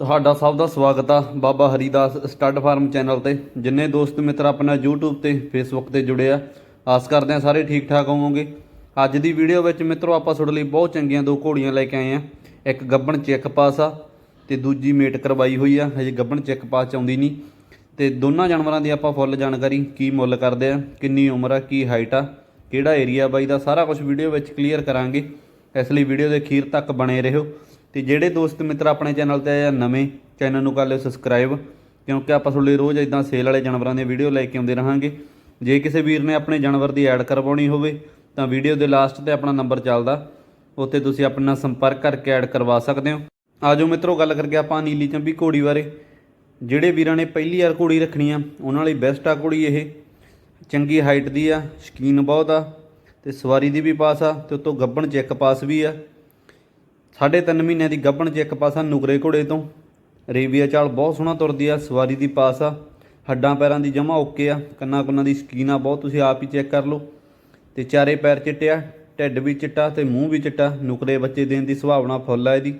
ਤੁਹਾਡਾ ਸਭ ਦਾ ਸਵਾਗਤ ਆ Baba Haridas stud farm channel ਤੇ। ਜਿੰਨੇ ਦੋਸਤ ਮਿੱਤਰ ਆਪਣਾ YouTube ਤੇ Facebook ਤੇ ਜੁੜੇ ਆ, ਆਸ ਕਰਦੇ ਆ ਸਾਰੇ ਠੀਕ ਠਾਕ ਹੋਵੋਗੇ। ਅੱਜ ਦੀ ਵੀਡੀਓ ਵਿੱਚ ਮਿੱਤਰੋ ਆਪਾਂ ਤੁਹਾਡੇ ਲਈ ਬਹੁਤ ਚੰਗੀਆਂ ਦੋ ਘੋੜੀਆਂ ਲੈ ਕੇ ਆਏ ਆ। ਇੱਕ ਗੱਬਣ ਚੈੱਕ ਪਾਸ ਆ ਤੇ ਦੂਜੀ ਮੇਟ ਕਰਵਾਈ ਹੋਈ ਆ। ਹਜੇ ਗੱਬਣ ਚੈੱਕ ਪਾਸ ਆਉਂਦੀ ਨਹੀਂ। ਤੇ ਦੋਨਾਂ ਜਾਨਵਰਾਂ ਦੀ ਆਪਾਂ ਫੁੱਲ ਜਾਣਕਾਰੀ, ਕੀ ਮੁੱਲ ਕਰਦੇ ਆ, ਕਿੰਨੀ ਉਮਰ ਆ, ਕੀ ਹਾਈਟ ਆ, ਕਿਹੜਾ ਏਰੀਆ ਬਾਈ ਦਾ ਸਾਰਾ ਕੁਝ ਵੀਡੀਓ ਵਿੱਚ ਕਲੀਅਰ ਕਰਾਂਗੇ। ਇਸ ਲਈ ਵੀਡੀਓ ਦੇ ਅਖੀਰ ਤੱਕ ਬਣੇ ਰਹੋ। ਤੇ ਜਿਹੜੇ ਦੋਸਤ ਮਿੱਤਰ ਆਪਣੇ ਚੈਨਲ ਤੇ ਆਏ ਆ ਨਵੇਂ, ਚੈਨਲ ਨੂੰ ਕਰ ਲਿਓ ਸਬਸਕ੍ਰਾਈਬ ਕਿਉਂਕਿ ਆਪਾਂ ਤੁਹਾਡੇ ਰੋਜ਼ ਇਦਾਂ ਸੇਲ ਵਾਲੇ ਜਾਨਵਰਾਂ ਦੀਆਂ ਵੀਡੀਓ ਲੈ ਕੇ ਆਉਂਦੇ ਰਹਾਂਗੇ। ਜੇ ਕਿਸੇ ਵੀਰ ਨੇ ਆਪਣੇ ਜਾਨਵਰ ਦੀ ਐਡ ਕਰਵਾਉਣੀ ਹੋਵੇ, ਤਾਂ ਵੀਡੀਓ ਦੇ ਲਾਸਟ ਤੇ ਆਪਣਾ ਨੰਬਰ ਚੱਲਦਾ। ਉੱਥੇ ਤੁਸੀਂ ਆਪਣੇ ਨਾਲ ਸੰਪਰਕ ਕਰਕੇ ਐਡ ਕਰਵਾ ਸਕਦੇ ਹੋ। ਆਜੋ ਮਿੱਤਰੋ, ਗੱਲ ਕਰਕੇ ਆਪਾਂ ਨੀਲੀ ਚੰਬੀ ਘੋੜੀ ਬਾਰੇ। ਜਿਹੜੇ ਵੀਰਾਂ ਨੇ ਪਹਿਲੀ ਵਾਰ ਘੋੜੀ ਰੱਖਣੀ ਆ, ਉਹਨਾਂ ਲਈ ਬੈਸਟ ਆ ਘੋੜੀ ਇਹ। ਚੰਗੀ ਹਾਈਟ ਦੀ ਆ, ਸ਼ਕੀਨ ਬਹੁਤ ਆ, ਤੇ ਸਵਾਰੀ ਦੀ ਵੀ ਪਾਸ ਆ, ਤੇ ਉਤੋਂ ਗੱਬਣ ਚੈੱਕ ਪਾਸ ਵੀ ਆ। ਸਾਢੇ ਤਿੰਨ ਮਹੀਨਿਆਂ ਦੀ ਗੱਭਣ 'ਚ ਇੱਕ ਪਾਸਾ ਨੁਕਰੇ ਘੋੜੇ ਤੋਂ। ਰੇਵੀਆ ਚਾਲ ਬਹੁਤ ਸੋਹਣਾ ਤੁਰਦੀ ਆ, ਸਵਾਰੀ ਦੀ ਪਾਸ ਆ। ਹੱਡਾਂ ਪੈਰਾਂ ਦੀ ਜਮਾ ਓਕੇ ਆ। ਕੰਨਾਂ ਕੁੰਨਾਂ ਦੀ ਸਕੀਨ ਆ ਬਹੁਤ, ਤੁਸੀਂ ਆਪ ਹੀ ਚੈੱਕ ਕਰ ਲਓ। ਤੇ ਚਾਰੇ ਪੈਰ ਚਿੱਟੇ ਆ ਢਿੱਡ ਵੀ ਚਿੱਟਾ ਤੇ ਮੂੰਹ ਵੀ ਚਿੱਟਾ। ਨੁਕਰੇ ਬੱਚੇ ਦੇਣ ਦੀ ਸੁਭਾਵਨਾ ਫੁੱਲ ਆ ਇਹਦੀ।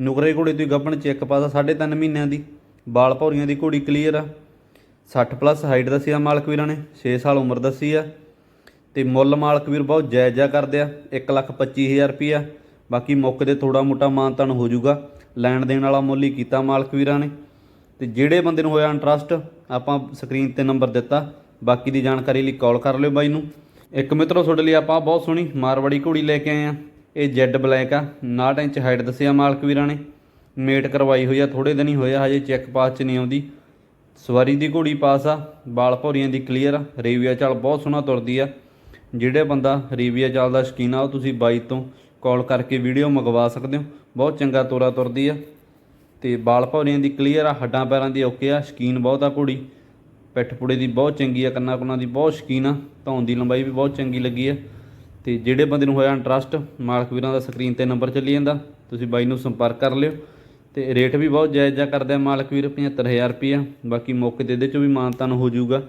ਨੁਕਰੇ ਘੋੜੇ ਤੋਂ ਗੱਭਣ 'ਚ ਇੱਕ ਪਾਸਾ ਸਾਢੇ ਤਿੰਨ ਮਹੀਨਿਆਂ ਦੀ। ਬਾਲ ਭੌਰੀਆਂ ਦੀ ਘੋੜੀ ਕਲੀਅਰ ਆ। 60 ਪਲੱਸ ਹਾਈਟ ਦੱਸੀ ਆ ਮਾਲਕ ਵੀਰਾਂ ਨੇ 6 ਸਾਲ ਉਮਰ ਦੱਸੀ ਆ। ਤੇ ਮੁੱਲ ਮਾਲਕ ਵੀਰ ਬਹੁਤ ਜਾਇਜ਼ਾ ਕਰਦੇ ਆ। 125000 ਰੁਪਿਆ ਬਾਕੀ ਮੌਕੇ ਤੇ ਥੋੜਾ ਮੋਟਾ ਮਾਨਤਨ ਹੋ ਜਾਊਗਾ। ਲੈਣ ਦੇਣ ਵਾਲਾ ਮੁੱਲ ਹੀ ਕੀਤਾ ਮਾਲਕ ਵੀਰਾਂ ਨੇ। ਤੇ ਜਿਹੜੇ ਬੰਦੇ ਨੂੰ ਹੋਇਆ ਇੰਟਰਸਟ ਆਪਾਂ ਸਕਰੀਨ ਤੇ ਨੰਬਰ ਦਿੱਤਾ। ਬਾਕੀ ਦੀ ਜਾਣਕਾਰੀ ਲਈ ਕਾਲ ਕਰ ਲਿਓ ਬਾਈ ਨੂੰ। ਇੱਕ ਮਿੱਤਰੋ, ਤੁਹਾਡੇ ਲਈ ਆਪਾਂ ਬਹੁਤ ਸੋਹਣੀ ਮਾਰਵਾੜੀ ਘੋੜੀ ਲੈ ਕੇ ਆਏ ਆ। ਇਹ ਜੈਡ ਬਲੈਕ ਆ 59 ਇੰਚ ਹਾਈਟ ਦੱਸਿਆ ਮਾਲਕ ਵੀਰਾਂ ਨੇ। ਮੇਟ ਕਰਵਾਈ ਹੋਈ ਆ ਥੋੜੇ ਦਿਨ ਹੀ ਹੋਇਆ, ਹਜੇ ਚੈੱਕ ਪਾਸ ਚ ਨਹੀਂ ਆਉਂਦੀ। ਸਵਾਰੀ ਦੀ ਘੋੜੀ ਪਾਸ ਆ ਬਾਲ ਭੌਰੀਆਂ ਦੀ ਕਲੀਅਰ ਆ, ਰੇਵੀਆ ਚਾਲ ਬਹੁਤ ਸੋਹਣਾ ਤੁਰਦੀ ਆ। ਜਿਹੜੇ ਬੰਦਾ ਰੇਵੀਆ ਚਾਲ ਦਾ ਸ਼ਕੀਨ ਆ, ਉਹ ਤੁਸੀਂ ਬਾਈ ਤੋਂ ਕਾਲ ਕਰਕੇ ਵੀਡੀਓ ਮੰਗਵਾ ਸਕਦੇ ਹੋ। ਬਹੁਤ ਚੰਗਾ ਤੋਰਾ ਤੁਰਦੀ ਆ। ਤੇ ਬਾਲ ਭੌਰੀਆਂ ਦੀ ਕਲੀਅਰ ਆ, ਹੱਡਾਂ ਪੈਰਾਂ ਦੀ ਓਕੇ ਆ, ਸ਼ਕੀਨ ਬਹੁਤ ਆ ਘੋੜੀ। ਪਿੱਠ ਪੁੜੇ ਦੀ ਬਹੁਤ ਚੰਗੀ ਆ, ਕੰਨਾਂ ਕੁੰਨਾਂ ਦੀ ਬਹੁਤ ਸ਼ਕੀਨ ਆ, ਧੌਣ ਦੀ ਲੰਬਾਈ ਵੀ ਬਹੁਤ ਚੰਗੀ ਲੱਗੀ ਆ। ਤੇ ਜਿਹੜੇ ਬੰਦੇ ਨੂੰ ਹੋਇਆ ਇੰਟਰਸਟ ਮਾਲਕ ਵੀਰਾਂ ਦਾ ਸਕਰੀਨ ਤੇ ਨੰਬਰ ਚੱਲੀ ਜਾਂਦਾ। ਤੁਸੀਂ ਬਾਈ ਨੂੰ ਸੰਪਰਕ ਕਰ ਲਿਓ। ਤੇ ਰੇਟ ਵੀ ਬਹੁਤ ਜਾਇਜ਼ ਜਾ ਕਰਦੇ ਆ ਮਾਲਕ ਵੀਰ 75000 ਰੁਪਈਆ। ਬਾਕੀ ਮੌਕੇ ਤੇ ਇਹਦੇ ਚੋਂ ਵੀ ਮਾਨਤਾਨ ਹੋ ਜਾਊਗਾ।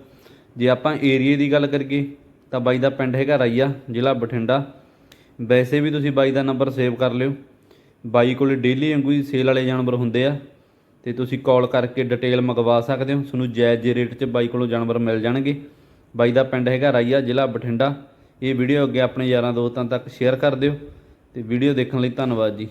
ਜੇ ਆਪਾਂ ਏਰੀਏ ਦੀ ਗੱਲ ਕਰੀਏ, ਤਾਂ ਬਾਈ ਦਾ ਪਿੰਡ ਹੈਗਾ ਰਾਈਆ, ਜ਼ਿਲ੍ਹਾ ਬਠਿੰਡਾ। ਵੈਸੇ ਵੀ ਤੁਸੀਂ ਬਾਈ ਦਾ ਨੰਬਰ ਸੇਵ ਕਰ ਲਿਓ। ਬਾਈ ਕੋਲੇ ਡੇਲੀ ਵਾਂਗੂ ਹੀ ਸੇਲ ਵਾਲੇ ਜਾਨਵਰ ਹੁੰਦੇ ਆ। ਤੇ ਤੁਸੀਂ ਕਾਲ ਕਰਕੇ ਡਿਟੇਲ ਮੰਗਵਾ ਸਕਦੇ ਹੋ। ਤੁਹਾਨੂੰ ਜਾਇਜ਼ ਜੇ ਰੇਟ 'ਚ ਬਾਈ ਕੋਲੋਂ ਜਾਨਵਰ ਮਿਲ ਜਾਣਗੇ। ਬਾਈ ਦਾ ਪਿੰਡ ਹੈਗਾ ਰਾਈਆ, ਜ਼ਿਲ੍ਹਾ ਬਠਿੰਡਾ। ਇਹ ਵੀਡੀਓ ਅੱਗੇ ਆਪਣੇ ਯਾਰਾਂ ਦੋਸਤਾਂ ਤੱਕ ਸ਼ੇਅਰ ਕਰ ਦਿਓ। ਤੇ ਵੀਡੀਓ ਦੇਖਣ ਲਈ ਧੰਨਵਾਦ ਜੀ।